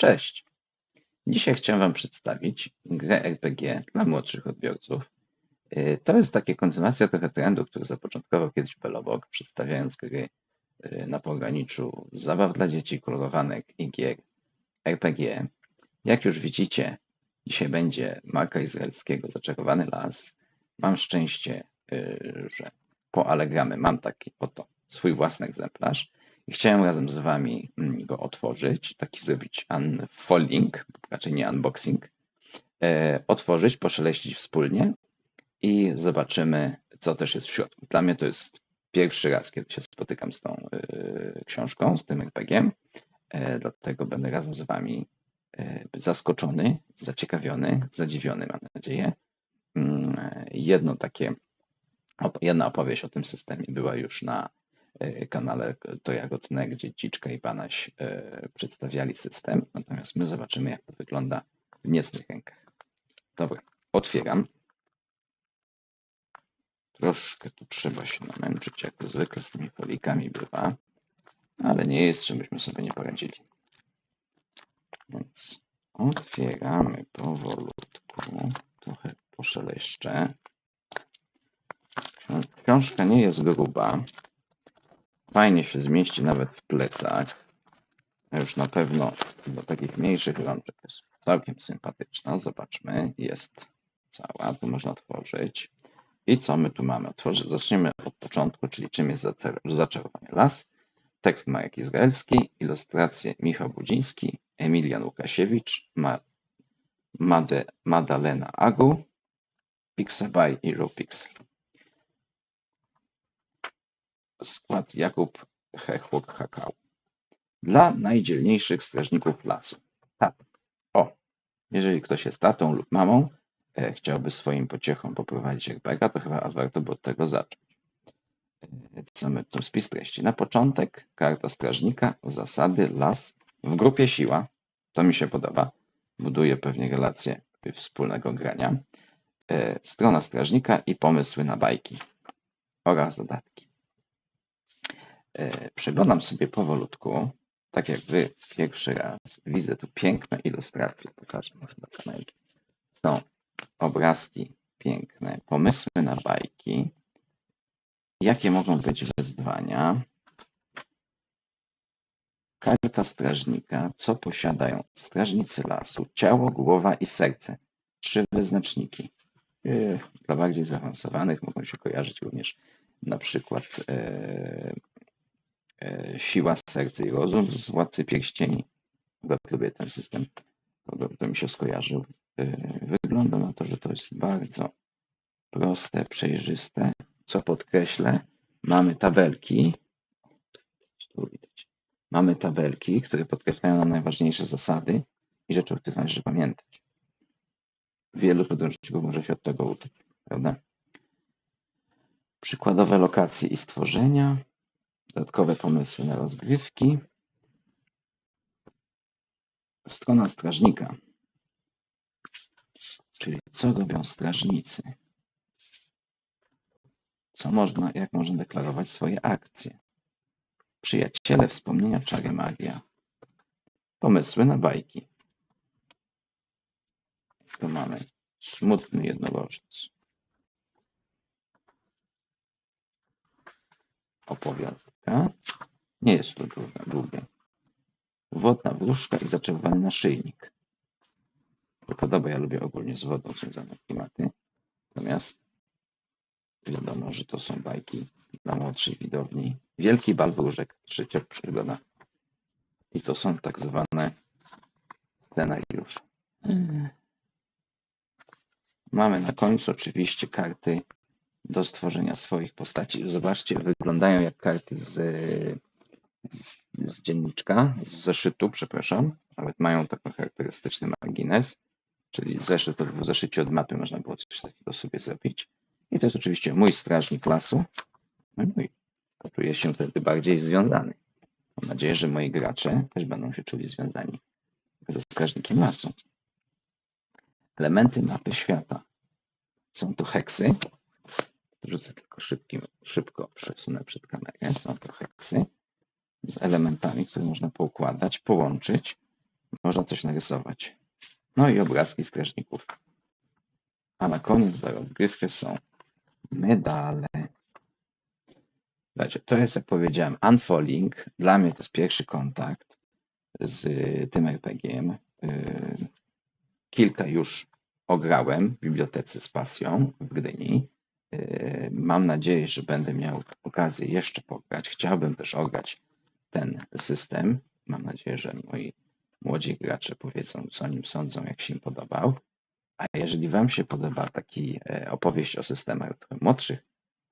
Cześć! Dzisiaj chciałem Wam przedstawić grę RPG dla młodszych odbiorców. Y, To jest takie kontynuacja trochę trendu, który zapoczątkował kiedyś Belobok, przedstawiając gry y, na pograniczu zabaw dla dzieci, kolorowanek i gier RPG. Jak już widzicie, dzisiaj będzie marka izraelskiego Zaczarowany Las. Mam szczęście, y, że po Allegramy mam taki oto swój własny egzemplarz i chciałem razem z Wami mm, go otworzyć, taki zrobić unfolding, raczej nie unboxing, e, otworzyć, poszeleścić wspólnie i zobaczymy, co też jest w środku. Dla mnie to jest pierwszy raz, kiedy się spotykam z tą e, książką, z tym RPG, e, dlatego będę razem z Wami zaskoczony, zaciekawiony, zadziwiony, mam nadzieję. Mm, Jedno takie, jedna opowieść o tym systemie była już na kanale To Jagodne, gdzie Ciczka i Banaś e, przedstawiali system, natomiast my zobaczymy, jak to wygląda w niecnych rękach. Dobra, otwieram. Troszkę tu trzeba się namęczyć, jak to zwykle z tymi folikami bywa, ale nie jest, żebyśmy sobie nie poradzili. Więc otwieramy powolutku, trochę poszeleszcze. Książ- Książka nie jest gruba, fajnie się zmieści nawet w plecach. Już na pewno do takich mniejszych rączek jest całkiem sympatyczna. Zobaczmy, jest cała, tu można otworzyć. I co my tu mamy? Otworzy, zaczniemy od początku, czyli czym jest zaczarowany las. Tekst Marek Izraelski, ilustracje Michał Budziński, Emilian Łukasiewicz, Ma, Made, Madalena Agu, Pixabay i RowPixel. Skład Jakub Hechłok Hakał. Dla najdzielniejszych strażników lasu. Tata. O, jeżeli ktoś jest tatą lub mamą, e, chciałby swoim pociechom poprowadzić RPGa, to chyba warto by od tego zacząć. E, Co my tu spis treści? Na początek karta strażnika, zasady, las, w grupie siła. To mi się podoba. Buduje pewnie relacje wspólnego grania. E, Strona strażnika i pomysły na bajki oraz dodatki. E, Przeglądam sobie powolutku, tak jak Wy pierwszy raz. Widzę tu piękne ilustracje. Pokażę może do kamerki. Są obrazki piękne, pomysły na bajki. Jakie mogą być wyzwania? Karta strażnika. Co posiadają strażnicy lasu? Ciało, głowa i serce. Trzy wyznaczniki. Yy, Dla bardziej zaawansowanych mogą się kojarzyć również na przykład e, e, siła, serce i rozum z Władcy Pierścieni. Bardzo lubię ten system. To, mi się skojarzył. E, Wygląda na to, że to jest bardzo proste, przejrzyste. Co podkreślę, mamy tabelki. Tu widać. Mamy tabelki, które podkreślają nam najważniejsze zasady i rzeczy, o których należy pamiętać. Wielu podręczników może się od tego uczyć, prawda? Przykładowe lokacje i stworzenia, dodatkowe pomysły na rozgrywki. Strona strażnika, czyli co robią strażnicy. Co można, jak można deklarować swoje akcje. Przyjaciele, wspomnienia, czary, magia. Pomysły na bajki. Tu mamy smutny jednorożec. Opowiastka. Nie jest to duże, długie. Wodna wróżka i zaczerwany naszyjnik. To podoba, ja lubię ogólnie z wodą związane klimaty. Natomiast wiadomo, że to są bajki dla młodszych widowni. Wielki bal wróżek, trzecia przygoda. I to są tak zwane scenariusze. Mamy na końcu oczywiście karty do stworzenia swoich postaci. Zobaczcie, wyglądają jak karty z, z, z dzienniczka, z zeszytu, przepraszam. Nawet mają taki charakterystyczny margines, czyli zeszyt, to w zeszycie od mapy można było coś takiego sobie zrobić. I to jest oczywiście mój strażnik lasu. No i poczuję się wtedy bardziej związany. Mam nadzieję, że moi gracze też będą się czuli związani ze strażnikiem lasu. Elementy mapy świata. Są to heksy. Rzucę tylko szybkim, szybko przesunę przed kamerę. Są to heksy z elementami, które można poukładać, połączyć można coś narysować. No i obrazki strażników. A na koniec za rozgrywkę są medale. Słuchajcie, to jest, jak powiedziałem, unfolding. Dla mnie to jest pierwszy kontakt z tym RPG-iem. Yy, Kilka już ograłem w bibliotece z pasją w Gdyni. Yy, Mam nadzieję, że będę miał okazję jeszcze pograć. Chciałbym też ograć ten system. Mam nadzieję, że moi młodzi gracze powiedzą, co o nim sądzą, jak się im podobał. A jeżeli Wam się podoba taki e, opowieść o systemach trochę młodszych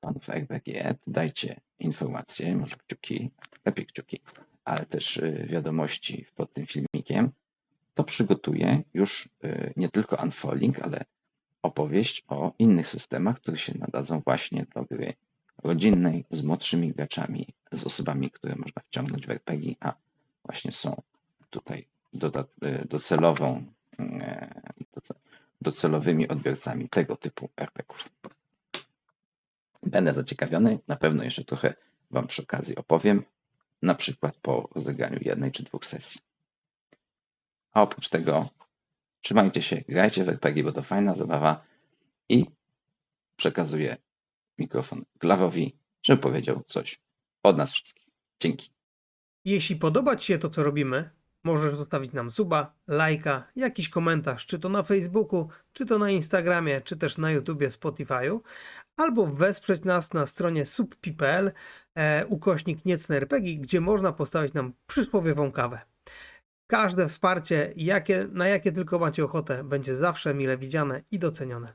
panów RPG, to dajcie informacje, może kciuki, lepiej kciuki, ale też e, wiadomości pod tym filmikiem. To przygotuję już e, nie tylko unfolding, ale opowieść o innych systemach, które się nadadzą właśnie do gry rodzinnej, z młodszymi graczami, z osobami, które można wciągnąć w RPG, a właśnie są tutaj e, docelową, e, doce- docelowymi odbiorcami tego typu RPG-ów. Będę zaciekawiony, na pewno jeszcze trochę Wam przy okazji opowiem, na przykład po rozegraniu jednej czy dwóch sesji. A oprócz tego trzymajcie się, grajcie w RPG, bo to fajna zabawa i przekazuję mikrofon Glawowi, żeby powiedział coś od nas wszystkich. Dzięki. Jeśli podoba Ci się to, co robimy, możesz zostawić nam suba, lajka, jakiś komentarz, czy to na Facebooku, czy to na Instagramie, czy też na YouTubie, Spotify'u, albo wesprzeć nas na stronie subpi.pl e, ukośnik niecne RPG, gdzie można postawić nam przysłowiową kawę. Każde wsparcie, jakie, na jakie tylko macie ochotę, będzie zawsze mile widziane i docenione.